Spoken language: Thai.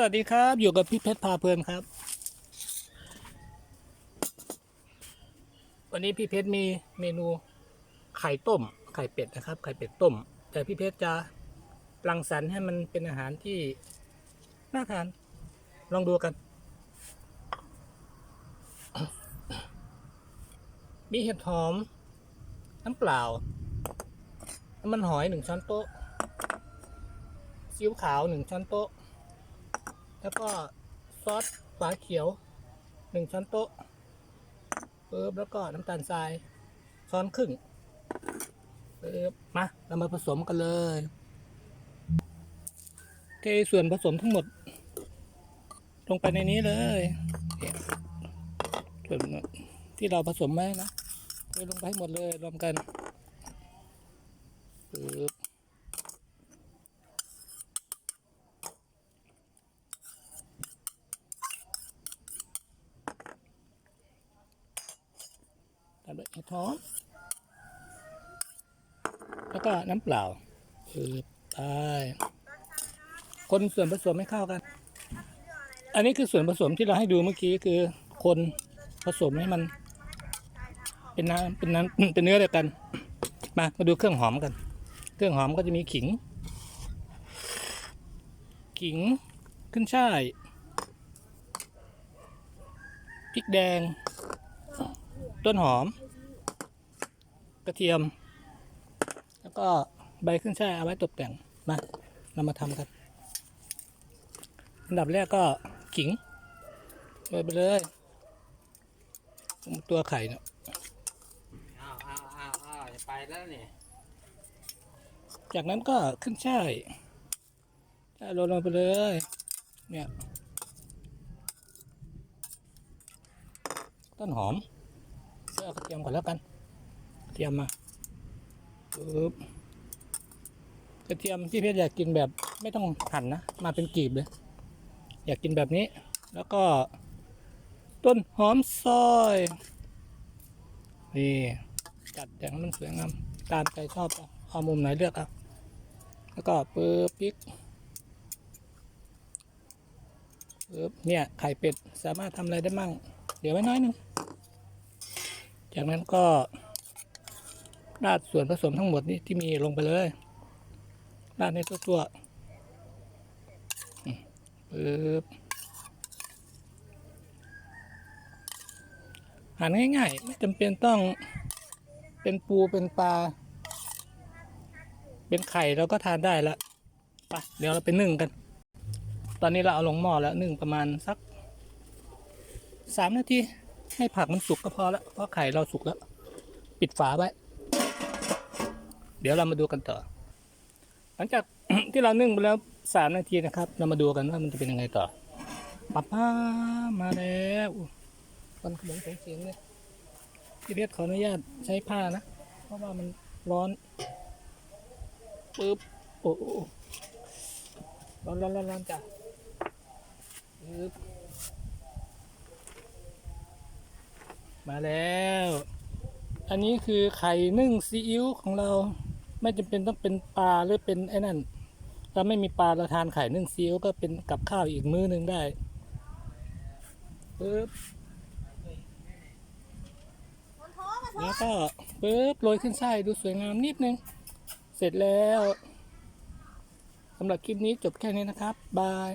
สวัสดีครับ อยู่กับพี่เพชรพาเพลินครับ วันนี้พี่เพชรมีเมนูไข่ต้ม ไข่เป็ดนะครับ ไข่เป็ดต้ม แต่พี่เพชรจะรังสรรค์ให้มันเป็นอาหารที่น่าทาน ลองดูกัน มีเห็ดหอม น้ำเปล่า น้ำมันหอยหนึ่งช้อนโต๊ะซีอิ๊วขาวหนึ่งช้อนโต๊ะ แล้วก็ซอสฝาเขียวหนึ่งช้อนโต๊ะปึ๊บแล้วก็น้ำตาลทรายช้อนครึ่งปึ๊บมาเรามาผสมกันเลยเทส่วนผสมทั้งหมด ลงไปในนี้เลยเนี่ยส่วนที่เราผสมไว้นะเทลงไปให้หมดเลยรวมกันปึ๊บ ตามด้วยเหอม แล้วก็น้ำเปล่าคือไปคนส่วนผสมให้เข้ากัน อันนี้คือส่วนผสมที่เราให้ดูเมื่อกี้คือคนผสมให้มัน เป็นน้ำเป็นน้ำเป็นเนื้อเดียวกัน มามาดูเครื่องหอมกัน เครื่องหอมก็จะมีขิง ขิงขึ้นช่ายพริกแดง ต้นหอม กระเทียม แล้วก็ใบขึ้นช่ายเอาไว้ตกแต่งมาเรามาทำกันอันดับแรกก็ขิงโรยไปเลยตัวไข่เนี่ยอ้าวอ้าวอ้าวอ้าวจะไปแล้วนี่จากนั้นก็ขึ้นช่ายช่ายโรยลงไปเลย เนี่ย ต้นหอมเอากระเทียมก่อนแล้วกันกระเทียมมาปึ๊บกระเทียมที่เพชรอยากกินแบบไม่ต้องหั่นนะ มาเป็นกลีบเลย อยากกินแบบนี้ แล้วก็ ต้นหอมซอยนี่จัดอย่างมันสวยงามตามใจชอบเอาเอามุมไหนเลือกเอาแล้วก็ปึ๊บพริกปึ๊บเนี่ยไข่เป็ดสามารถทำอะไรได้มั่ง เดี๋ยวไว้น้อยหนึ่งจากนั้นก็ ราดส่วนผสมทั้งหมดนี้ที่มีลงไปเลยราดในตัวๆปึ๊บหั่นง่ายๆ ไม่จำเป็นต้องเป็นปูเป็นปลา เป็นไข่เราก็ทานได้แล้วไปเดี๋ยวเราไปนึ่งกัน ตอนนี้เราเอาลงหม้อแล้วนึ่งประมาณสักสามนาที ให้ผักมันสุกก็พอแล้วเพราะไข่เราสุกแล้ว ปิดฝาไว้ เดี๋ยวเรามาดูกันต่อ หลังจาก ที่เรานึ่งไปแล้วสามนาทีนะครับ เรามาดูกันว่ามันจะเป็นยังไงต่อป้ามาแล้วมันขนมเสียงเลยพี่เพชรขออนุญาตใช้ผ้านะ เพราะว่ามันร้อนปึ๊บโอ้โอ้ร้อนร้อนร้อนร้อนจ้ะปึ๊บมาแล้ว อันนี้คือไข่นึ่งซีอิ๊วของเรา ไม่จำเป็นต้องเป็นปลาหรือเป็นไอ้นั่นถ้าไม่มีปลาเราทานไข่นึ่งซีอิ๊วก็เป็นกับข้าวอีกมื้อหนึ่งได้ปึ๊บแล้วก็ปึ๊บโรยขึ้นไส้ดูสวยงามนิดนึง เสร็จแล้วสำหรับคลิปนี้จบแค่นี้นะครับ บาย